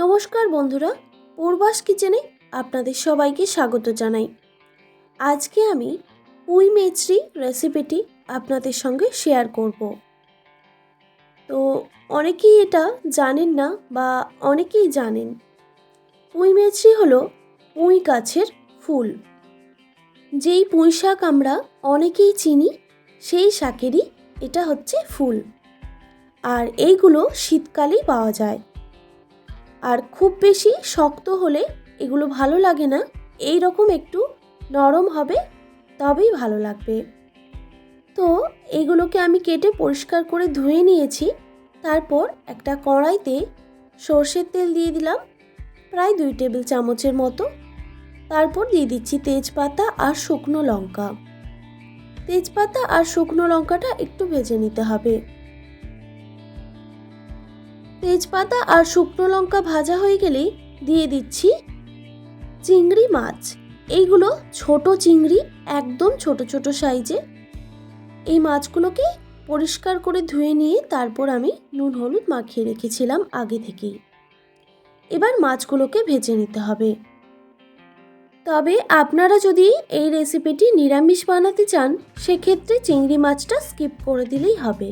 নমস্কার বন্ধুরা, পূর্বাস কিচেনে আপনাদের সবাইকে স্বাগত জানাই। আজকে আমি পুঁই মেচড়ি রেসিপিটি আপনাদের সঙ্গে শেয়ার করব। তো অনেকেই এটা জানেন না বা অনেকেই জানেন, পুঁই মেচড়ি হলো পুঁই গাছের ফুল। যেই পুঁই শাক আমরা অনেকেই চিনি, সেই শাকেরই এটা হচ্ছে ফুল। আর এইগুলো শীতকালেই পাওয়া যায়। আর খুব বেশি শক্ত হলে এগুলো ভালো লাগে না। এই রকম একটু নরম হবে, তবেই ভালো লাগবে। তো এগুলোকে আমি কেটে পরিষ্কার করে ধুয়ে নিয়েছি। তারপর একটা কড়াইতে সর্ষের তেল দিয়ে দিলাম, প্রায় দুই টেবিল চামচের মতো। তারপর দিয়ে দিচ্ছি তেজপাতা আর শুকনো লঙ্কা। তেজপাতা আর শুকনো লঙ্কাটা একটু ভেজে নিতে হবে। তেজপাতা আর শুকনো লঙ্কা ভাজা হয়ে গেলেই দিয়ে দিচ্ছি চিংড়ি মাছ। এইগুলো ছোট চিংড়ি, একদম ছোট ছোট সাইজে। এই মাছগুলোকে পরিষ্কার করে ধুয়ে নিয়ে তারপর আমি নুন হলুদ মাখিয়ে রেখেছিলাম আগে থেকেই। এবার মাছগুলোকে ভেজে নিতে হবে। তবে আপনারা যদি এই রেসিপিটি নিরামিষ বানাতে চান, সেক্ষেত্রে চিংড়ি মাছটা স্কিপ করে দিলেই হবে।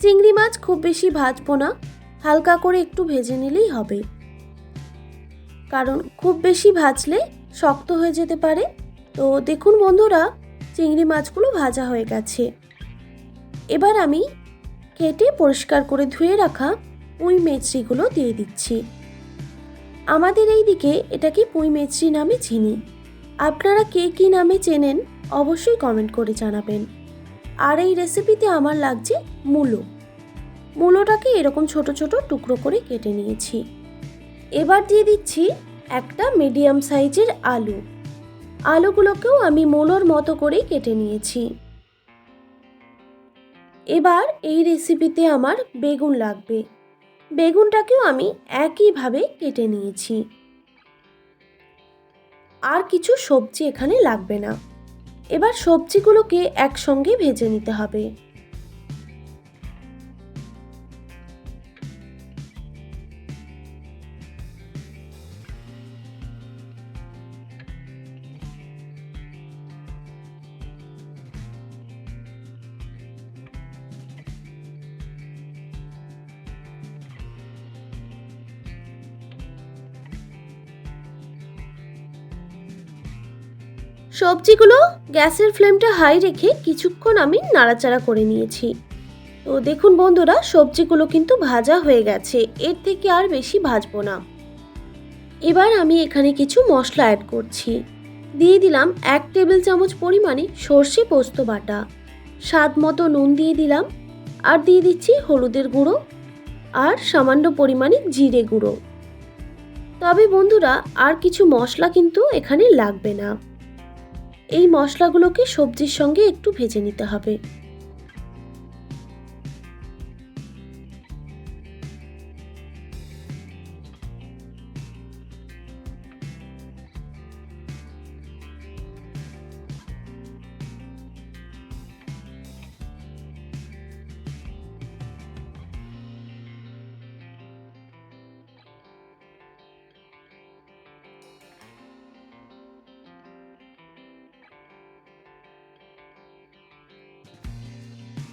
চিংড়ি মাছ খুব বেশি ভাজবো না, হালকা করে একটু ভেজে নিলেই হবে। কারণ খুব বেশি ভাজলে শক্ত হয়ে যেতে পারে। তো দেখুন বন্ধুরা, চিংড়ি মাছগুলো ভাজা হয়ে গেছে। এবার আমি কেটে পরিষ্কার করে ধুয়ে রাখা পুঁই মেচড়িগুলো দিয়ে দিচ্ছি। আমাদের এই দিকে এটাকে পুঁই মেচড়ি নামে চিনি। আপনারা কে কী নামে চেনেন, অবশ্যই কমেন্ট করে জানাবেন। আর এই রেসিপিতে আমার লাগছে মূলো। মূলোটাকে এরকম ছোট ছোট টুকরো করে কেটে নিয়েছি। এবার দিয়ে দিচ্ছি একটা মিডিয়াম সাইজের আলু। আলুগুলোকেও আমি মূলোর মতো করেই কেটে নিয়েছি। এবার এই রেসিপিতে আমার বেগুন লাগবে। বেগুনটাকেও আমি একইভাবে কেটে নিয়েছি। আর কিছু সবজি এখানে লাগবে না। এবার সবজিগুলোকে একসঙ্গে ভেজে নিতে হবে। সবজিগুলো গ্যাসের ফ্লেমটা হাই রেখে কিছুক্ষণ আমি নাড়াচাড়া করে নিয়েছি। তো দেখুন বন্ধুরা, সবজিগুলো কিন্তু ভাজা হয়ে গেছে। এর থেকে আর বেশি ভাজবো না। এবার আমি এখানে কিছু মশলা অ্যাড করছি। দিয়ে দিলাম এক টেবিল চামচ পরিমাণে সর্ষে পোস্ত বাটা। স্বাদ মতো নুন দিয়ে দিলাম। আর দিয়ে দিচ্ছি হলুদের গুঁড়ো আর সামান্য পরিমাণে জিরে গুঁড়ো। তবে বন্ধুরা, আর কিছু মশলা কিন্তু এখানে লাগবে না। এই মশলাগুলোকে সবজির সঙ্গে একটু ভেজে নিতে হবে।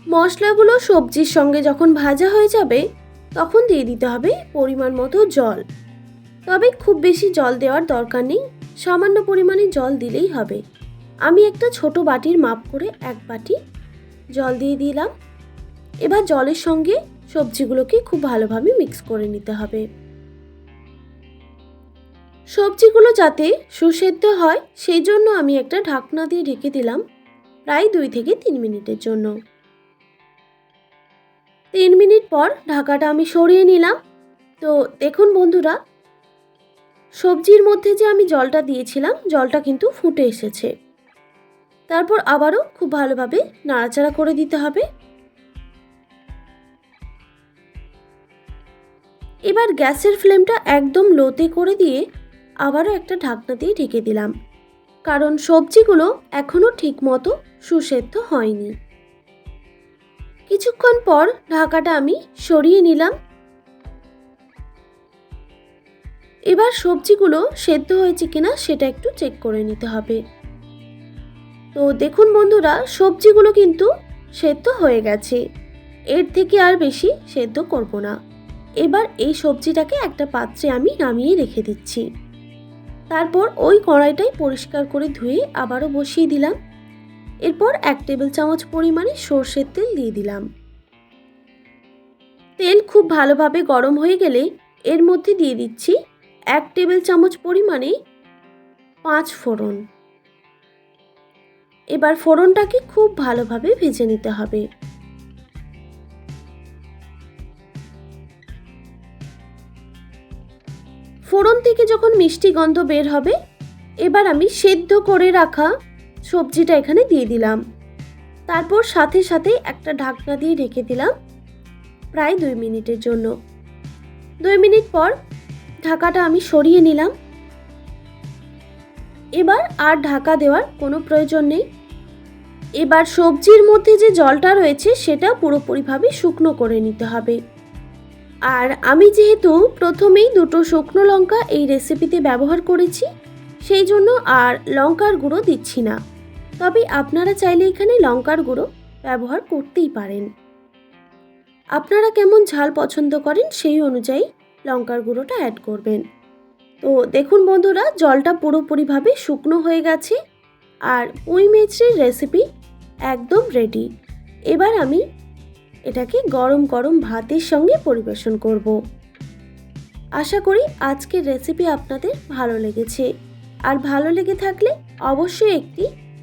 মশলাগুলো সবজির সঙ্গে যখন ভাজা হয়ে যাবে, তখন দিয়ে দিতে হবে পরিমাণ মতো জল। তবে খুব বেশি জল দেওয়ার দরকার নেই, সামান্য পরিমাণে জল দিলেই হবে। আমি একটা ছোট বাটির মাপ করে এক বাটি জল দিয়ে দিলাম। এবার জলের সঙ্গে সবজিগুলোকে খুব ভালোভাবে মিক্স করে নিতে হবে। সবজিগুলো যাতে সুসেদ্ধ হয়, সেই জন্য আমি একটা ঢাকনা দিয়ে ঢেকে দিলাম, প্রায় দুই থেকে তিন মিনিটের জন্য। তিন মিনিট পর ঢাকাটা আমি সরিয়ে নিলাম। তো দেখুন বন্ধুরা, সবজির মধ্যে যে আমি জলটা দিয়েছিলাম, জলটা কিন্তু ফুটে এসেছে। তারপর আবারও খুব ভালোভাবে নাড়াচাড়া করে দিতে হবে। এবার গ্যাসের ফ্লেমটা একদম লোতে করে দিয়ে আবারও একটা ঢাকনা দিয়ে ঢেকে দিলাম। কারণ সবজিগুলো এখনও ঠিকমতো সুসেদ্ধ হয়নি। কিছুক্ষণ পর ঢাকাটা আমি সরিয়ে নিলাম। এবার সবজিগুলো সেদ্ধ হয়েছে কিনা সেটা একটু চেক করে নিতে হবে। তো দেখুন বন্ধুরা, সবজিগুলো কিন্তু সেদ্ধ হয়ে গেছে। এর থেকে আর বেশি সেদ্ধ করব না। এবার এই সবজিটাকে একটা পাত্রে আমি নামিয়ে রেখে দিচ্ছি। তারপর ওই কড়াইটাই পরিষ্কার করে ধুয়ে আবারও বসিয়ে দিলাম। এরপর এক টেবিল চামচ পরিমাণে সর্ষের তেল দিয়ে দিলাম। তেল খুব ভালোভাবে গরম হয়ে গেলে এর মধ্যে দিয়ে দিচ্ছি এক টেবিল চামচ পরিমাণে পাঁচ ফোড়ন। এবার ফোড়নটাকে খুব ভালোভাবে ভেজে নিতে হবে। ফোড়ন থেকে যখন মিষ্টি গন্ধ বের হবে, এবার আমি সেদ্ধ করে রাখা সবজিটা এখানে দিয়ে দিলাম। তারপর সাথে সাথে একটা ঢাকনা দিয়ে রেখে দিলাম প্রায় দুই মিনিটের জন্য। দুই মিনিট পর ঢাকাটা আমি সরিয়ে নিলাম। এবার আর ঢাকা দেওয়ার কোনো প্রয়োজন নেই। এবার সবজির মধ্যে যে জলটা রয়েছে সেটা পুরোপুরিভাবে শুকনো করে নিতে হবে। আর আমি যেহেতু প্রথমেই দুটো শুকনো লঙ্কা এই রেসিপিতে ব্যবহার করেছি, সেই জন্য আর লঙ্কার গুঁড়ো দিচ্ছি না। তবে আপনারা চাইলে এখানে লঙ্কার গুঁড়ো ব্যবহার করতেই পারেন। আপনারা কেমন ঝাল পছন্দ করেন সেই অনুযায়ী লঙ্কার গুঁড়োটা অ্যাড করবেন। তো দেখুন বন্ধুরা, জলটা পুরোপুরিভাবে শুকনো হয়ে গেছে আর পুঁই মেচড়ির রেসিপি একদম রেডি এবার আমি এটাকে গরম গরম ভাতের সঙ্গে পরিবেশন করব। আশা করি আজকের রেসিপি আপনাদের ভালো লেগেছে। আর ভালো লেগে থাকলে অবশ্যই একটি